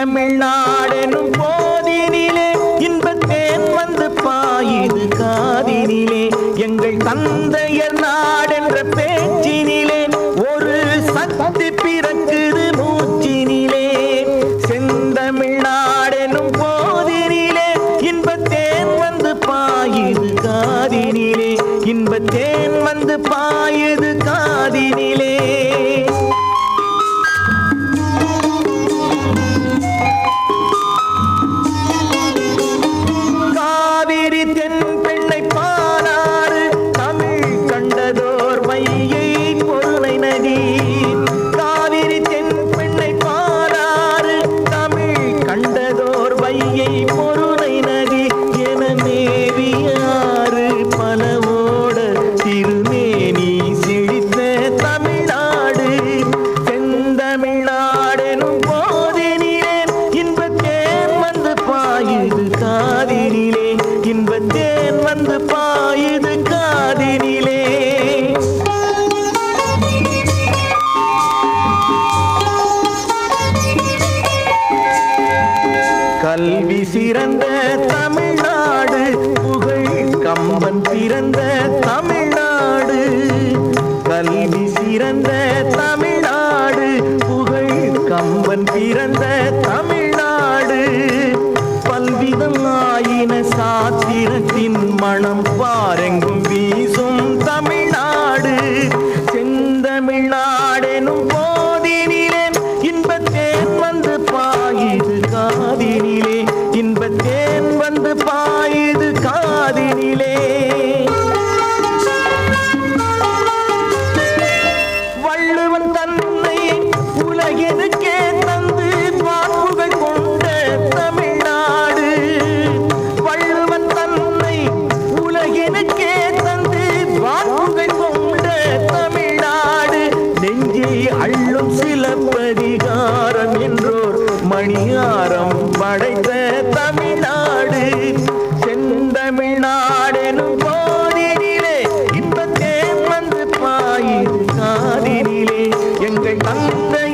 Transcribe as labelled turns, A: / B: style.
A: செந்தமிழ்நாடெனும் தேன் வந்து பாயுது. கல்வி சிறந்த தமிழ்நாடு. புகழ் கம்பன் பிறந்த தமிழ்நாடு. கல்வி சிறந்த தமிழ்நாடு. புகழ் கம்பன் பிறந்த தமிழ்நாடு. பல்விதம் ஆயின சாத்திரத்தின் மனம் பாரெங்கும் வீசும் பணியாரம் படைத்த தமிழ்நாடு செந்தமிழ்நாடெனும் போதிலே இப்பத்தே வந்து பாயிரு காதிரிலே எங்கள் தந்தை